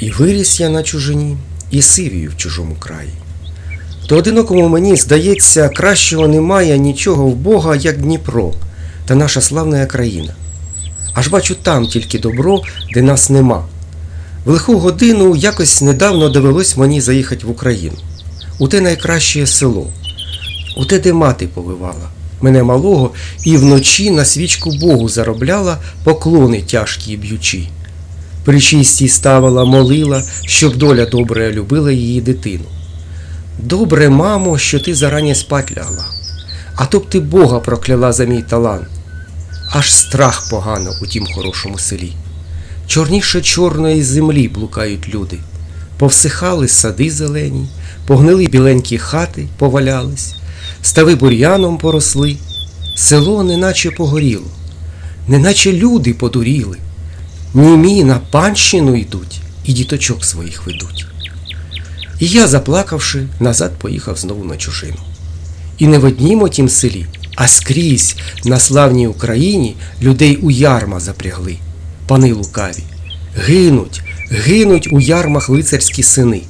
І виріс я на чужині, і сивію в чужому краї. То одинокому мені здається, кращого немає нічого в Бога, як Дніпро та наша славна країна. Аж бачу там тільки добро, де нас нема. В лиху годину якось недавно довелось мені заїхати в Україну. У те найкраще село, у те, де мати повивала. Мене малого і вночі на свічку Богу заробляла поклони тяжкі й б'ючі. При чистій ставила, молила, щоб доля добра любила її дитину. Добре, мамо, що ти зарані спать лягла, а то б ти Бога прокляла за мій талант. Аж страх погано у тім хорошому селі. Чорніше чорної землі блукають люди. Повсихали сади зелені, погнили біленькі хати, повалялись, стави бур'яном поросли, село неначе погоріло, неначе люди подуріли, німі на панщину йдуть і діточок своїх ведуть. І я, заплакавши, назад поїхав знову на чужину. І не в однім отім селі, а скрізь на славній Україні людей у ярма запрягли, пани лукаві. Гинуть, гинуть у ярмах лицарські сини.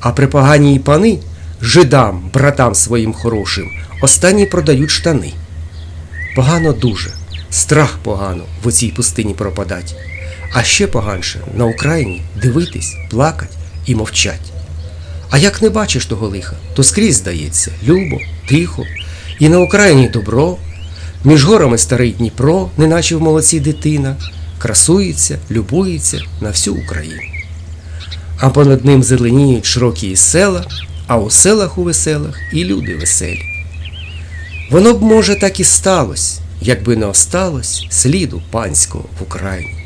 А припогані й пани жидам, братам своїм хорошим, останні продають штани. Погано дуже, страх погано в оцій пустині пропадать. А ще поганше на Україні дивитись, плакать і мовчать. А як не бачиш того лиха, то скрізь здається, любо, тихо, і на Україні добро, між горами старий Дніпро, неначе в молодці дитина, красується, любується на всю Україну. А понад ним зеленіють широкі села, а у селах у веселах і люди веселі. Воно б, може, так і сталося, якби не осталось сліду панського в Україні.